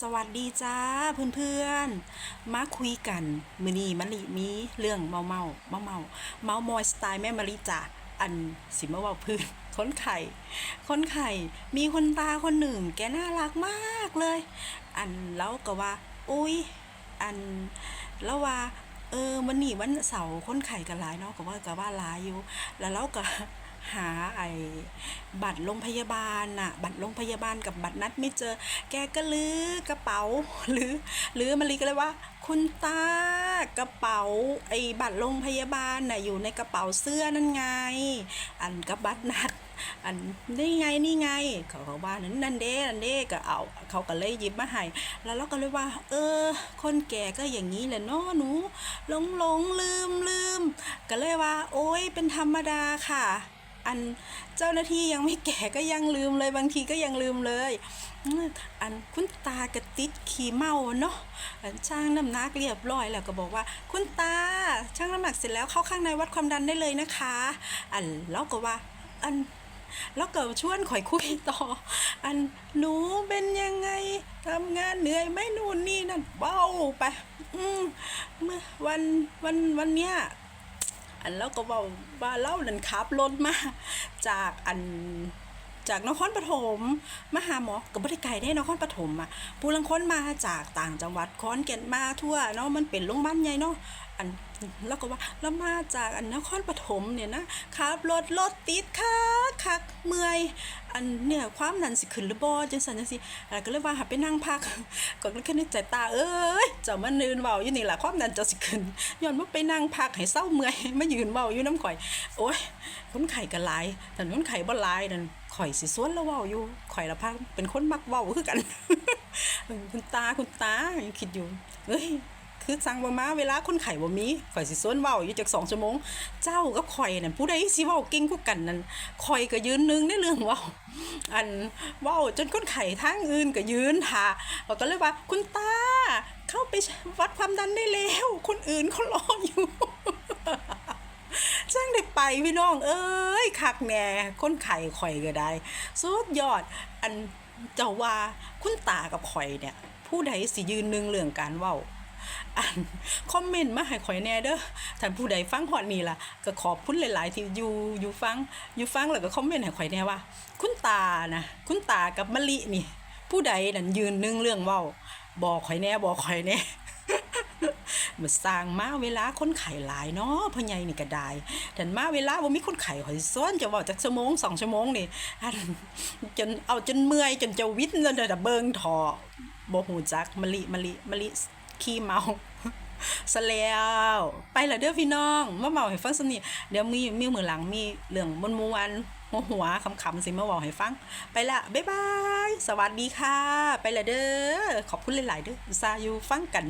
สวัสดีจ้าเพื่อนๆ มาคุยกันมือนี้มะลิมีเรื่องเมาเมาเมาเมาเมามอยสไตล์แม่มะลิจ้ะอันสิมาว่าพื้นคนไข่คนไข่มีคนตาคนหนึ่ง แกน่ารักมากเลย อันแล้วก็ว่า อุ้ยอันแล้วว่าเออมันนี่วันเสาร์คนไข่กันหลายเนาะก็ว่าก็ว่าหลายอยู่ แล้วเราก็ หาไอ้บัตรโรงพยาบาลน่ะบัตรโรงพยาบาลกับบัตรนัดไม่เจอ แกก็ลือกระเป๋าหรือหรือมารีก็เลยว่า คุณตากระเป๋าไอ้บัตรโรงพยาบาลน่ะอยู่ในกระเป๋าเสื้อนั่นไง อันกับบัตรนัดอันนี่ไงนี่ไงเขาก็ว่านั่นนั่นเด้นั่นเด้ก็เอาเขาก็เลยหยิบมาให้แล้วเราก็เลยว่า เออ คนแก่ก็อย่างนี้แหละเนาะหนูหลงหลงลืมลืมก็เลยว่า โอ้ยเป็นธรรมดาค่ะ อันเจ้าหน้าที่ยังไม่แก่ก็ยังลืมเลยบางทีก็ยังลืมเลย อันคุณตากระติดขี่เมาเนาะช่างน้ำหนักเรียบร้อยแล้วก็บอกว่า คุณตาช่างน้ำหนักเสร็จแล้วเข้าข้างในวัดความดันได้เลยนะคะ อันแล้วก็ว่าอันแล้วก็ชวนข่อยคุยต่อ อันหนูเป็นยังไงทำงานเหนื่อยไหมนู่นนี่นั่นเบ้าไป อืมเมื่อวันวันวันเนี้ย อันแล้วก็เว่าว่าเล่านั่นขับรถมาจากอันจากนครปฐมมาหาหมอก็บ่ได้ไกลได้นครปฐมอะผู้ลังคนมาจากต่างจังหวัดขอนแก่นมาทั่วเนาะมันเป็นโรงพยาบาลใหญ่เนาะอัน แล้วก็ว่าแล้วมาจากอันนครปฐมเนี่ยนะขับรถรถติดคักคักเมื่อยอันเนี่ยความนั้นสิขึ้นหรือบ่จังซั่นจังซี่แล้วก็เลยว่าหาไปนั่งพักก็เลยคิดในใจตาเอ้ยจ้ามายืนเว้าอยู่นี่แหละความนั้นจ้าสิขึ้นย้อนว่าไปนั่งพักให้เศร้าเมื่อยมายืนเว้าอยู่น้ำข่อย โอ้ยคนไข้ก็หลายแต่คนไข้บ่หลายนั่นข่อยสิสวนแล้วเว้าอยู่ข่อยละพักเป็นคนมักเว้าคือกัน คุณตาคุณตายังคิดอยู่เอ้ย คือสั่งบ่มาเวลาคนไข้บ่มีข่อยสิสวนเว้าอยู่จัก2ชั่วโมง เจ้ากับข่อยนั่นผู้ใดสิเว้าเก่งกว่ากันนั่นข่อยก็ยืนนึงในเรื่องเว้าอันเว้าจนคนไข้ทางอื่นก็ยืนท่าเขาก็เลยว่าคุณตาเข้าไปวัดความดันได้แล้ว คนอื่นเขารออยู่จ้างได้ไปพี่น้อง เอ้ยคักแหน่คนไข่ข่อยก็ได้ สุดยอด อันเจ้าว่าคุณตากับข่อยเนี่ย ผู้ใดสิยืนนึงเรื่องการเว้า อันคอมเมนต์มาให้ข่อยแน่เด้อท่านผู้ใดฟังฮอดนี้ล่ะก็ขอบคุณหลาย ๆ ที่อยู่อยู่ฟังอยู่ฟังแล้วก็คอมเมนต์ให้ข่อยแน่ว่า คุณตานะคุณตากับมะลินี่ ผู้ใดนั่นยืนนึงเรื่องเว้าบอกข่อยแน่บอกข่อยแน่มันสร้างมาเวลาคนไข้หลายเนาะพ่อใหญ่นี่ก็ได้แต่มาเวลาบ่มีคนไข้ข่อยซ้อนจะเว้าจักชั่วโมงสองชั่วโมงนี่นจนเอาจนเมื่อยจนจะวิตจนจะเบิ่งถอบ่ฮู้จักมะลิมะลิมะลิ ขี้เมาซะแล้วไปและเด้อพี่น้องมาเว้าให้ฟังสนิทเดี๋ยวมีมีมือหลังมีเรื่องม่วนๆหัวๆขำๆสิมาเว้าให้ฟัง ไปละบ๊ายบาย สวัสดีค่ะ ไปละเด้อขอบคุณหลาย ๆ เด้อซาอยู่ฟังกัน